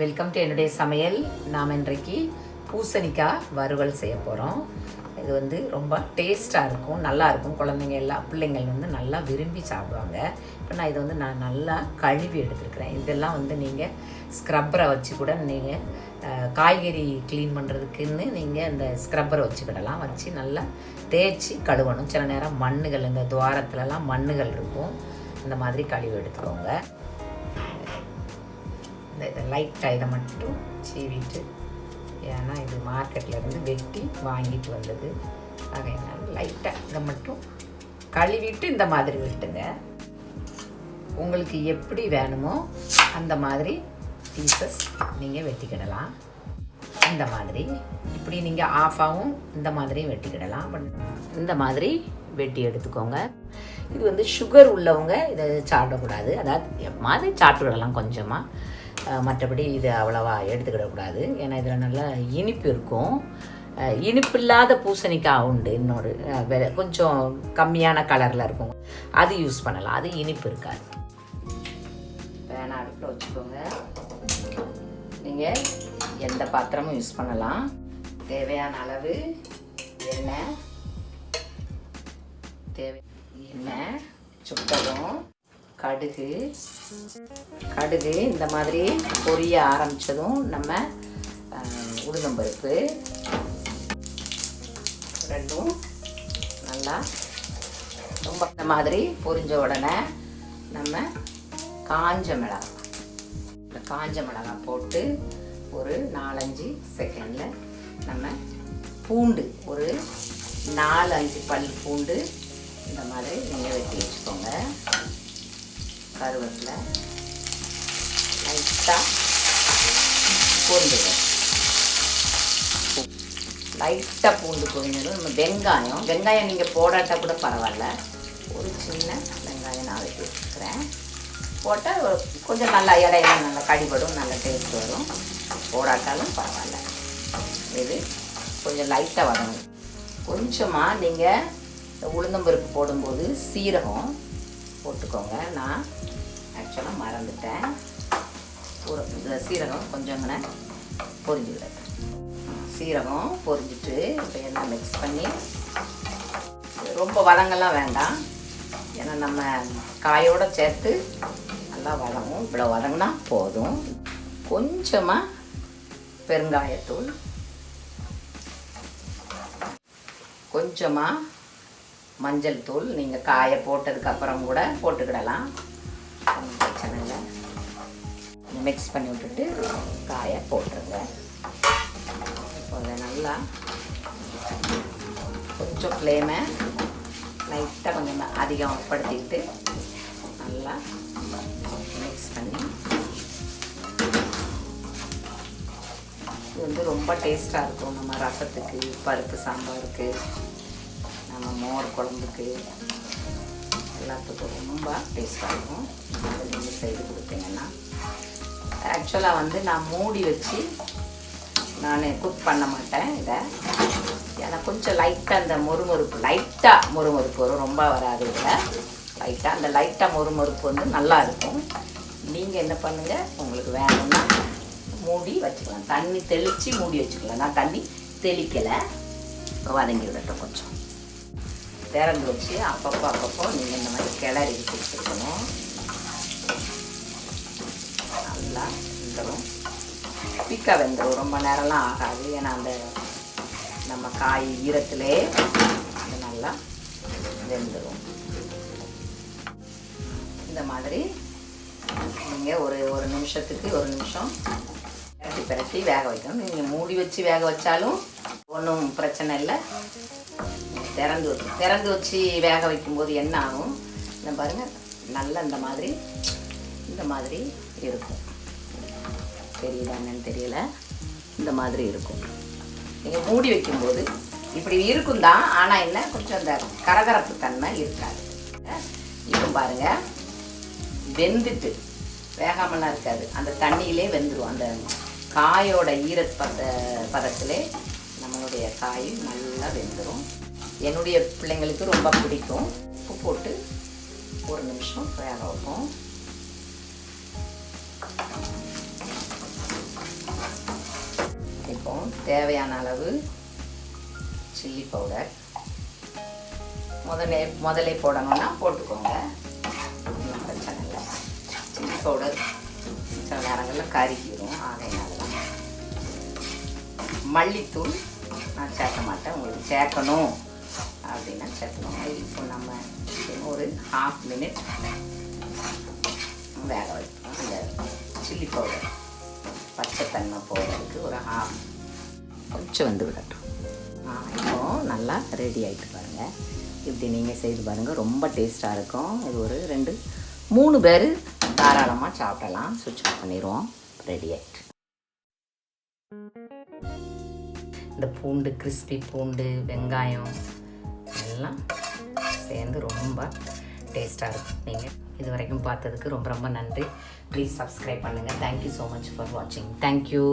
Welcome to என்னுடைய சமையல். நாம் இன்றைக்கு பூசணிக்காய் வறுவல் செய்ய போகிறோம் இது வந்து ரொம்ப டேஸ்ட்டாக இருக்கும் நல்லாயிருக்கும் குழந்தைங்க எல்லாம் பிள்ளைங்கள் வந்து நல்லா விரும்பி சாப்பிடுவாங்க. இப்போ நான் இதை வந்து நான் நல்லா கழுவி எடுத்துருக்கிறேன். இதெல்லாம் வந்து நீங்கள் ஸ்க்ரப்பரை வச்சு கூட நீங்கள் காய்கறி க்ளீன் பண்ணுறதுக்குன்னு நீங்கள் இந்த ஸ்க்ரப்பரை வச்சுக்கிடலாம் வச்சு நல்லா தேய்ச்சி கழுவணும். சில நேரம் மண்ணுகள் இந்த துவாரத்துலலாம் மண்ணுகள் இருக்கும். இந்த மாதிரி கழுவி எடுத்துக்கோங்க. இந்த இதை லைட்டாக இதை மட்டும் சீவிட்டு ஏன்னா இது மார்க்கெட்டில் இருந்து வெட்டி வாங்கிட்டு வந்தது. அதனால் லைட்டாக இதை மட்டும் கழுவிட்டு இந்த மாதிரி விட்டுங்க. உங்களுக்கு எப்படி வேணுமோ அந்த மாதிரி பீசஸ் நீங்கள் வெட்டிக்கிடலாம். இந்த மாதிரி. இப்படி நீங்கள் ஆஃபாகவும் இந்த மாதிரியும் வெட்டிக்கிடலாம். பட் இந்த மாதிரி வெட்டி எடுத்துக்கோங்க. இது வந்து சுகர் உள்ளவங்க இதை சாப்பிடக்கூடாது. அதாவது மாதிரி சாப்பிட்டு விடலாம் கொஞ்சமாக மற்றபடி இது அவ்வளவா எடுத்துக்கிடக்கூடாது. ஏன்னா இதில் நல்லா இனிப்பு இருக்கும். இனிப்பு இல்லாத பூசணிக்காய் உண்டு இன்னொரு. வெ- கொஞ்சம் கம்மியான கலரில் இருக்கும். அது யூஸ் பண்ணலாம். அது இனிப்பு இருக்காது. வேணா அடுப்பில் வச்சுக்கோங்க. நீங்கள் எந்த பாத்திரமும் யூஸ் பண்ணலாம். தேவையான அளவு எண்ணெய் தேவை. எண்ணெய் சுட்டதும் கடுகு. கடுகு இந்த மாதிரி பொரிய ஆரம்பித்ததும் நம்ம உளுந்தம்பருப்பு ரெண்டும் நல்லா ரொம்ப இந்த மாதிரி பொரிஞ்ச உடனே நம்ம காஞ்ச மிளகாய் இந்த காஞ்ச மிளகாய் போட்டு ஒரு நாலஞ்சு செகண்டில் நம்ம பூண்டு ஒரு நாலு அஞ்சு பல் பூண்டு இந்த மாதிரி நீங்கள் வெட்டி வச்சுக்கோங்க. கருவேப்பிலை லைட்டாக பொரிஞ்சிடும் லைட்டாக பூண்டு பொரிஞ்சதும் நம்ம வெங்காயம். வெங்காயம் நீங்கள் போடாட்டா கூட பரவாயில்ல. ஒரு சின்ன வெங்காயம் நான் வெட்டி வச்சுக்கிறேன். போட்டால் கொஞ்சம் நல்லா இடையெல்லாம் நல்லா கடிபடும் நல்ல டேஸ்ட் வரும். போடாட்டாலும் பரவாயில்ல. இது கொஞ்சம் லைட்டாக வரணும் கொஞ்சமாக நீங்கள் உளுந்தம்பருப்பு போடும்போது சீரகம் போட்டுக்கோங்க. நான் ஆக்சுவலாக மறந்துட்டேன். ஒரு இந்த சீரகம் கொஞ்சங்கன பொரிஞ்சுக்கிறேன் சீரகம் பொரிஞ்சிட்டு இப்போ எல்லாம் மிக்ஸ் பண்ணி ரொம்ப வதங்கள்லாம் வேண்டாம். ஏன்னா நம்ம காயோட சேர்த்து நல்லா வதங்கும். இவ்வளோ வதங்கினா போதும். கொஞ்சமாக பெருங்காயத்தூள். கொஞ்சமாக மஞ்சள் தூள் நீங்கள் காய போட்டதுக்கப்புறம் கூட போட்டுக்கிடலாம். ஒன்றும் பிரச்சனை இல்லை. மிக்ஸ் பண்ணி விட்டுட்டு காய போட்டுருங்க. இப்போ அதை நல்லா கொஞ்சம் ஃப்ளேமை லைட்டாக கொஞ்சம் அதிகப்படுத்திக்கிட்டு நல்லா மிக்ஸ் பண்ணி இது வந்து ரொம்ப டேஸ்ட்டாக இருக்கும். நம்ம ரசத்துக்கு பருப்பு சாம்பாருக்கு. நம்ம மோர் குழம்புக்கு எல்லாத்துக்கும் ரொம்ப டேஸ்ட்டாக இருக்கும். அதை நீங்கள் செய்து கொடுத்தீங்கன்னா. ஆக்சுவலாக வந்து நான் மூடி வச்சு நான் குக் பண்ண மாட்டேன் இதை. ஏன்னா கொஞ்சம் லைட்டாக அந்த மொறுமொறுப்பு லைட்டாக மொறுமொறுப்பு வரும். ரொம்ப வராது இதில். லைட்டாக அந்த லைட்டாக மொறுமொறுப்பு வந்து நல்லா இருக்கும். நீங்கள் என்ன பண்ணுங்கள் உங்களுக்கு வேணும்னா மூடி வச்சுக்கலாம். தண்ணி தெளித்து மூடி வச்சுக்கலாம். நான் தண்ணி தெளிக்கலை. வதங்கி விடட்டும் கொஞ்சம். திறந்து வச்சு அப்பப்போ அப்பப்போ நீங்கள் இந்த மாதிரி கிளறி கொடுத்துருக்கணும் நல்லா வெந்துடும் பிக்கா வெந்துடும் ரொம்ப நேரம்லாம் ஆகாது. ஏன்னா அந்த நம்ம காய் ஈரத்திலே அது நல்லா வெந்துடும் இந்த மாதிரி நீங்கள் ஒரு ஒரு நிமிஷத்துக்கு ஒரு நிமிஷம் பிரட்டி பிரட்டி வேக வைக்கணும். நீங்கள் மூடி வச்சு வேக வச்சாலும் ஒன்றும் பிரச்சனை இல்லை. திறந்து வச்சு திறந்து வச்சு வேக வைக்கும்போது என்ன ஆகும்? இந்த பாருங்கள் நல்லா இந்த மாதிரி இந்த மாதிரி இருக்கும். தெரியுதா தெரியல? இந்த மாதிரி இருக்கும். நீங்கள் மூடி வைக்கும்போது இப்படி இருக்கும் தான் ஆனால் என்ன கொஞ்சம் அந்த கரகரப்பு தன்மை இருக்காது. இப்போ பாருங்கள் வெந்துட்டு வேகாமலாம் இருக்காது. அந்த தண்ணியிலே வெந்துடும் அந்த காயோட ஈரப்பத பதத்திலே நம்மளுடைய காய் நல்லா வெந்துடும் என்னுடைய பிள்ளைங்களுக்கு ரொம்ப பிடிக்கும். உப்பு போட்டு ஒரு நிமிஷம் வேக வைப்போம். இப்போ தேவையான அளவு சில்லி பவுடர் முதல்ல முதலே போடணும்னா போட்டுக்கோங்க. ஒன்றும் பிரச்சனை இல்லை. சில்லி பவுடர் சில நேரங்களில் கருகிடும் ஆகையினால மல்லித்தூள் நான் சேர்க்க மாட்டேன். உங்களுக்கு சேர்க்கணும். அப்படின்னா சேர்க்கணும் இப்போ நம்ம ஒரு ஹாஃப் மினிட் வேக வைப்போம். அந்த சில்லி பவுடர் பச்சை தன்மை போடுறதுக்கு ஒரு ஹாஃப் கொஞ்சம் வந்து விடட்டும். இப்போ நல்லா ரெடி ஆகிட்டு பாருங்கள் இப்படி நீங்கள் செய்து பாருங்கள் ரொம்ப டேஸ்ட்டாக இருக்கும். இது ஒரு ரெண்டு மூணு பேர் தாராளமாக சாப்பிடலாம். சுவிட்ச் ஆஃப் பண்ணிடுவோம். ரெடி ஆகிட்டு இந்த பூண்டு கிறிஸ்பி பூண்டு வெங்காயம் எல்லாம் சேர்ந்து ரொம்ப டேஸ்ட்டாக இருக்கும். நீங்கள் இது வரைக்கும் பார்த்ததுக்கு ரொம்ப ரொம்ப நன்றி. ப்ளீஸ் சப்ஸ்கிரைப் பண்ணுங்கள் thank you so much for வாட்சிங் தேங்க்யூ